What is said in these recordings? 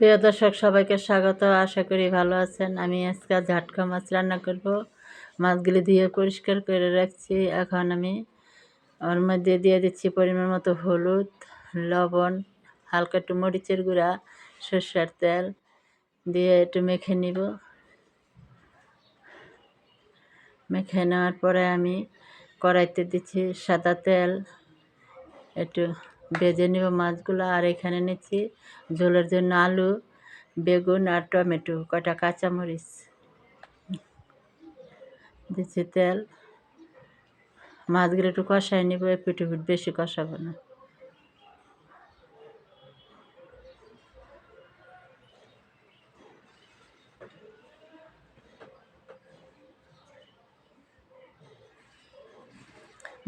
প্রিয় দর্শক, সবাইকে স্বাগত। আশা করি ভালো আছেন। আমি আজকে ঝাটকা মাছ রান্না করব। মাছগুলি দিয়ে পরিষ্কার করে রাখছি। এখন আমি ওর মধ্যে দিয়ে দিচ্ছি পরিমাণ মতো হলুদ, লবণ, হালকা একটু মরিচের গুঁড়া, সর্ষের তেল দিয়ে একটু মেখে নিব। মেখে নেওয়ার পরে আমি কড়াইতে দিচ্ছি সাদা তেল, একটু ভেজে নেব মাছগুলো, আর এখানে নিচ্ছি ঝোলের জন্য আলু, বেগুন আর টমেটো কটা কাঁচামরিচ। দিচ্ছি তেল। মাছগুলো একটু কষাই নেব পিঠে বেশি কষাবো না।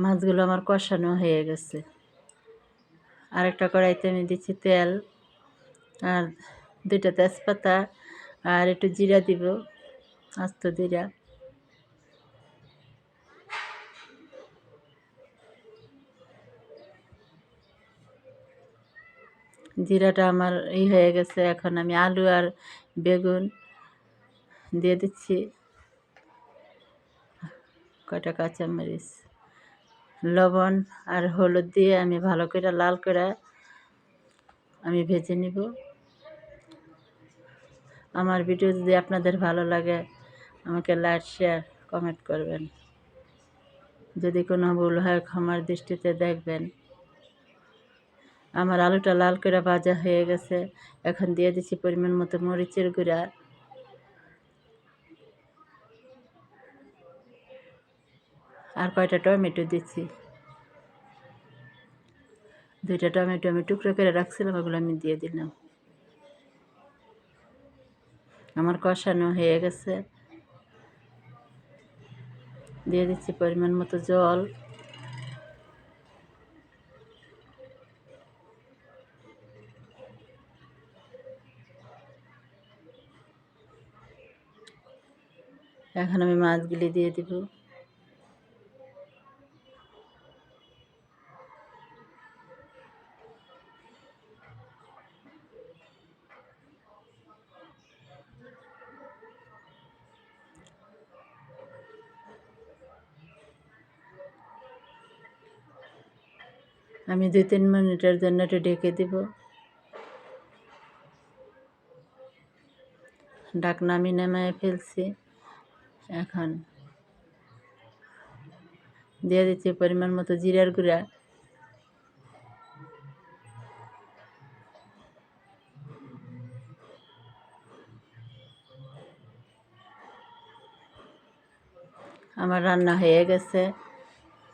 মাছগুলো আমার কষানো হয়ে গেছে। আরেকটা কড়াইতে আমি দিচ্ছি তেল আর দুইটা তেজপাতা আর একটু জিরা দিব, আস্ত জিরা। জিরাটা আমার এই হয়ে গেছে, এখন আমি আলু আর বেগুন দিয়ে দিচ্ছি। কয়টা কাঁচামরিচ? লবণ আর হলুদ দিয়ে আমি ভালো করে লাল করে আমি ভেজে নিব। আমার ভিডিও যদি আপনাদের ভালো লাগে, আমাকে লাইক, শেয়ার, কমেন্ট করবেন। যদি কোনো ভুল হয়, ক্ষমার দৃষ্টিতে দেখবেন। আমার আলুটা লাল করে ভাজা হয়ে গেছে। এখন দিয়ে দিচ্ছি পরিমাণ মতো মরিচের গুঁড়া। আর কয়টা টমেটো দিচ্ছি দুইটা টমেটো আমি টুকরো করে রাখছিলাম, ওগুলো আমি দিয়ে দিলাম। আমার কষানো হয়ে গেছে। দিয়ে দিচ্ছি পরিমাণ মতো জল। এখন আমি মাছগুলি দিয়ে দিব। আমি দুই, তিন মিনিটের জন্য একটু ডেকে দিব। ডাকনা আমি নামায় ফেলছি। এখন দিয়ে দিচ্ছি পরিমাণ মতো জিরার গুঁড়া। আমার রান্না হয়ে গেছে।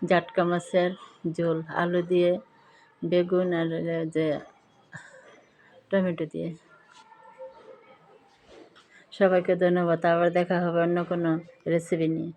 জাটকা মাছের ঝোল, আলু দিয়ে, বেগুন আর যে টমেটো দিয়ে। সবাইকে ধন্যবাদ, আবার দেখা হবে অন্য কোনো রেসিপি নিয়ে।